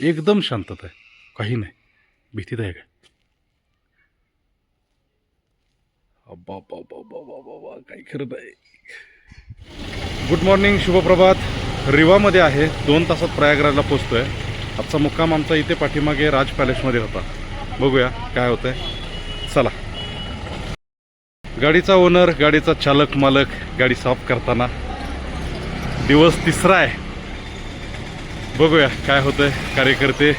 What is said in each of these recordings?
एकदम शांतता आहे. काही नाही. भीतीदायक आहे काय? अब्बा अब्बा अब्बा काही खरं आहे गुड मॉर्निंग शुभप्रभात. रिवामध्ये आहे. दोन तासात प्रयागराजला पोचतोय. आजचा मुक्काम आमचा इथे पाठीमागे राज पॅलेसमध्ये होता. बघूया काय होतंय. चला. गाडीचा ओनर गाडीचा चालक मालक गाडी साफ करताना दिवस तिसरा आहे. बघूया काय होतंय कार्यकर्ते.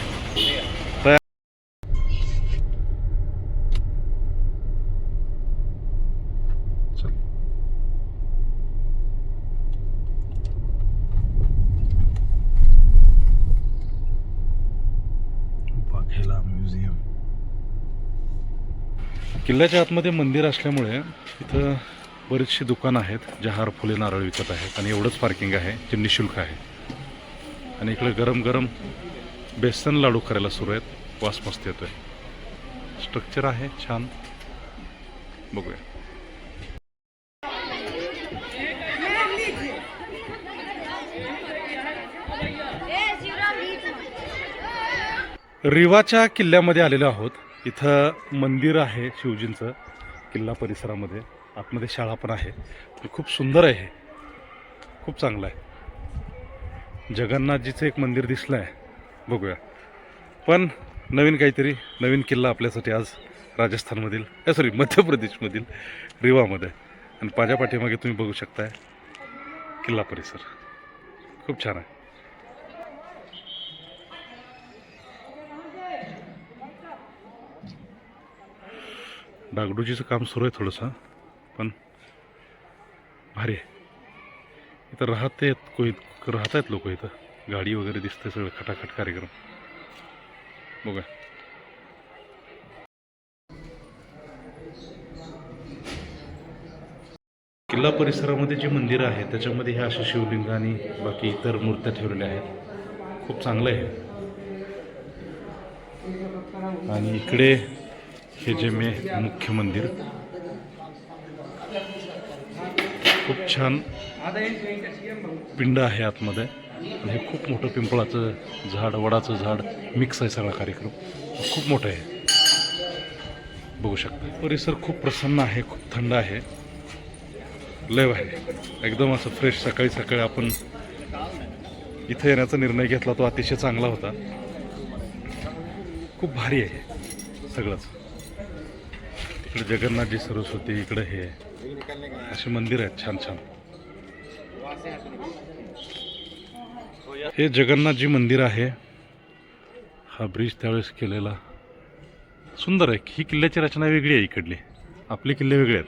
किल्ल्याच्या आतमध्ये मंदिर असल्यामुळे इथं बरीचशी दुकानं आहेत जे हार फुले नारळ विकत आहेत आणि एवढंच पार्किंग आहे जे निशुल्क आहे. आणि इकडे गरम गरम बेसन लाडू करायला सुरू आहेत. वास मस्त येतोय. स्ट्रक्चर आहे छान. बघूया. रिवाच्या किल्ल्यामध्ये आलेलो आहोत. इथं मंदिर आहे शिवजींचं किल्ला परिसरामध्ये. आतमध्ये शाळा पण आहे. खूप सुंदर आहे खूप चांगलं आहे. जगन्नाथजीचं एक मंदिर दिसलं आहे बघूया. पण नवीन काहीतरी नवीन किल्ला आपल्यासाठी आज राजस्थानमधील सॉरी मध्य प्रदेशमधील रिवामध्ये. आणि माझ्या पाठीमागे तुम्ही बघू शकताय किल्ला परिसर. खूप छान आहे. डागडुजीचं काम सुरू आहे थोडंसं पण भारी आहे. इथं राहते कोई राहत आहेत लोक इथं. गाडी वगैरे दिसते सगळं खटाखट कार्यक्रम. बघा. किल्ला परिसरामध्ये जे मंदिर आहे त्याच्यामध्ये ह्या अशा शिवलिंग आणि बाकी इतर मूर्त्या ठेवलेल्या आहेत. खूप चांगलं आहे. आणि इकडे हे जे मे मुख्य मंदिर खूप छान पिंड आहे आतमध्ये. आणि हे खूप मोठं पिंपळाचं झाड वडाचं झाड मिक्स आहे सगळा कार्यक्रम. खूप मोठं आहे. बघू शकता. परिसर खूप प्रसन्न आहे खूप थंड आहे. लय आहे एकदम असं फ्रेश सकाळी सकाळी आपण इथं येण्याचा निर्णय घेतला तो अतिशय चांगला होता. खूप भारी आहे सगळंच. इकडे जगन्नाथजी सरस्वती इकडं हे आहे. असे मंदिर आहेत छान छान. हे जगन्नाथजी मंदिर आहे. हा ब्रिज त्यावेळेस केलेला. सुंदर आहे. ही किल्ल्याची रचना वेगळी आहे इकडली. आपले किल्ले वेगळे आहेत.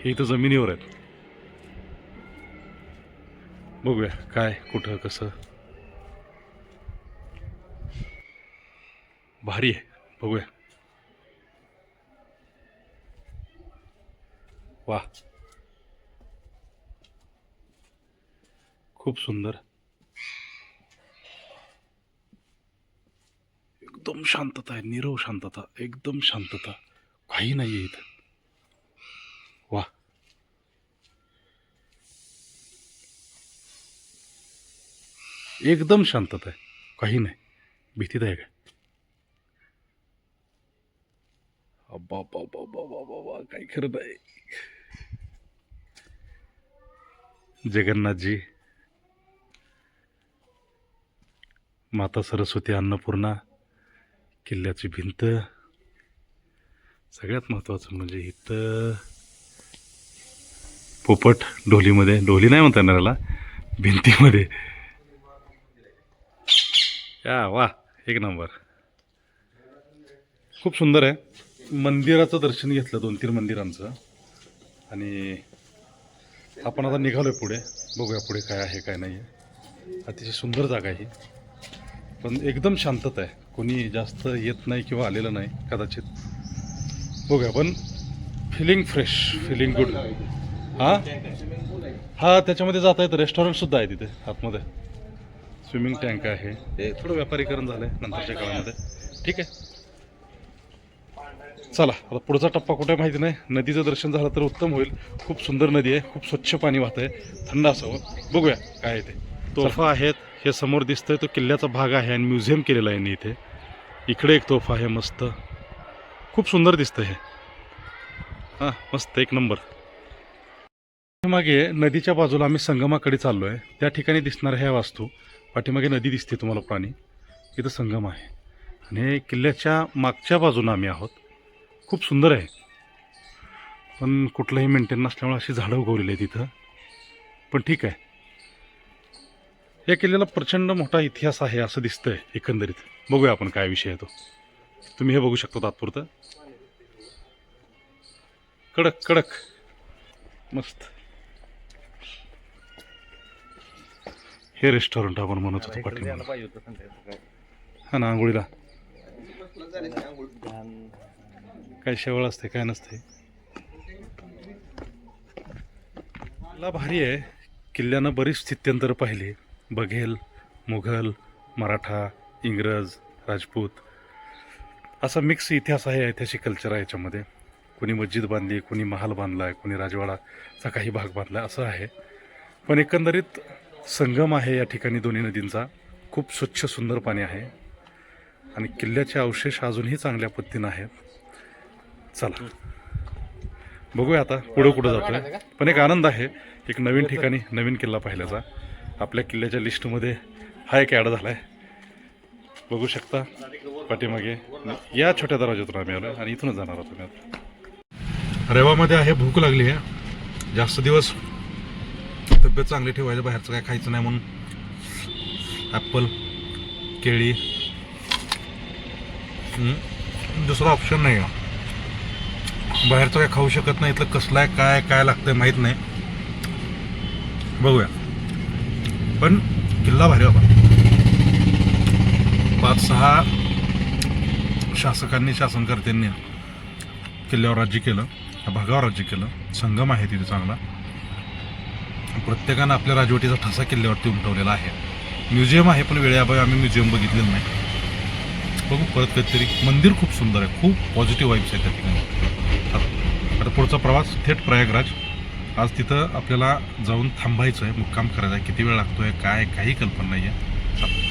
हे इथं जमिनीवर आहेत. बघूया काय कुठं कसं. भारी आहे. बघूया. वा खूप सुंदर एकदम शांतता आहे निरव शांतता एकदम शांतता काही नाही आहे इथं वा एकदम शांतता आहे काही नाही भीतीदायक आहे अब्बा अब्बा अब्बा अब्बा, काही खरं नाही जगन्नाथजी माता सरस्वती अन्नपूर्णा किल्ल्याची भिंत सगळ्यात महत्त्वाचं म्हणजे इथं पोपट ढोलीमध्ये ढोली नाही म्हणता येणार भिंतीमध्ये. या वा एक नंबर. खूप सुंदर आहे. मंदिराचं दर्शन घेतलं दोन तीन मंदिरांचं. आणि आपण आता निघालो आहे पुढे. बघूया पुढे काय आहे काय नाही आहे अतिशय सुंदर जागा आहे ही. पण एकदम शांतता आहे. कोणी जास्त येत नाही किंवा आलेलं नाही कदाचित. बघूया पण फिलिंग फ्रेश फिलिंग गुड हां? हां त्याच्यामध्ये जाता येतं. रेस्टॉरंटसुद्धा आहे तिथे आतमध्ये. स्विमिंग टँक आहे. हे थोडं व्यापारीकरण झालं आहे नंतरच्या काळामध्ये. ठीक आहे. चला आता पुढचा टप्पा कुठे माहिती नाही. नदीचं दर्शन झालं तर उत्तम होईल. खूप सुंदर नदी आहे खूप स्वच्छ पाणी वाहत आहे थंड असावं. बघूया काय आहे ते. तोफा आहेत हे समोर दिसतंय. तो किल्ल्याचा भाग आहे आणि म्युझियम केलेलं आहे इथे. इकडे एक तोफ आहे मस्त. खूप सुंदर दिसतं हे. हां मस्त एक नंबर. मागे नदीच्या बाजूला आम्ही संगमाकडे चाललो आहे त्या ठिकाणी दिसणाऱ्या ह्या वास्तू. पाठीमागे नदी दिसते तुम्हाला प्राणी. इथं संगम आहे. आणि किल्ल्याच्या मागच्या बाजूनं आम्ही आहोत. खूप सुंदर आहे. पण कुठलंही मेंटेन नसल्यामुळे अशी झाडं उगवलेली आहेत तिथं पण ठीक आहे. या किल्ल्याला प्रचंड मोठा इतिहास आहे असं दिसतंय एकंदरीत. बघूया आपण काय विषय आहे तो. तुम्ही हे बघू शकता तात्पुरतं. कडक कडक. मस्त. हे रेस्टॉरंट आपण म्हणत होतो पाठीमागे. हा ना आंघोळीला. काय शेवळ असते काय नसते. किल्ला भारी आहे. किल्ल्यानं बरीच स्थित्यंतर पाहिली. बघेल मुघल मराठा इंग्रज राजपूत. असा मिक्स इतिहास आहे ऐतिहासिक कल्चर आहे याच्यामध्ये. कोणी मस्जिद बांधली कोणी महाल बांधला आहे कोणी राजवाडाचा काही भाग बांधला असं आहे. पण एकंदरीत संगम आहे या ठिकाणी दोन्ही नदींचा. खूप स्वच्छ सुंदर पाणी आहे. आणि किल्ल्याचे अवशेष अजूनही चांगल्या पद्धतीनं आहेत. चला. बघूया आता पुढं कुठं जातोय. पण एक आनंद आहे एक नवीन ठिकाणी नवीन किल्ला पाहिल्याचा. आपल्या किल्ल्याच्या लिस्टमध्ये हा एक ॲड झाला आहे बघू शकता पाठीमागे. या छोट्या दरवाज्यातून आम्ही आलो आणि इथूनच जाणार आहोत आम्ही आता. रेवामध्ये आहे भूक लागली आहे. जास्त दिवस तब्येत चांगली ठेवायचं बाहेरचं काय खायचं नाही म्हणून. ॲपल केळी. दुसरा ऑप्शन नाही आहे बाहेरचं काय खाऊ शकत नाही इथलं कसलं आहे काय काय लागतंय माहीत नाही. बघूया. पण किल्ला भारी बाबा. पाच सहा शासकांनी शासनकर्त्यांनी किल्ल्यावर राज्य केलं या भागावर राज्य केलं. संगम आहे तिथे चांगला. प्रत्येकानं आपल्या राजवटीचा ठसा किल्ल्यावरती उमटवलेला आहे. म्युझियम आहे पण वेळेअभावी आम्ही म्युझियम बघितलेलं नाही. बघू परत कधीतरी. मंदिर खूप सुंदर आहे. खूप पॉझिटिव्ह वाईब्स आहेत त्या ठिकाणी. पुढचा प्रवास थेट प्रयागराज. आज तिथं आपल्याला जाऊन थांबायचं आहे मुक्काम करायचा आहे किती वेळ लागतो आहे काय काही कल्पना नाही आहे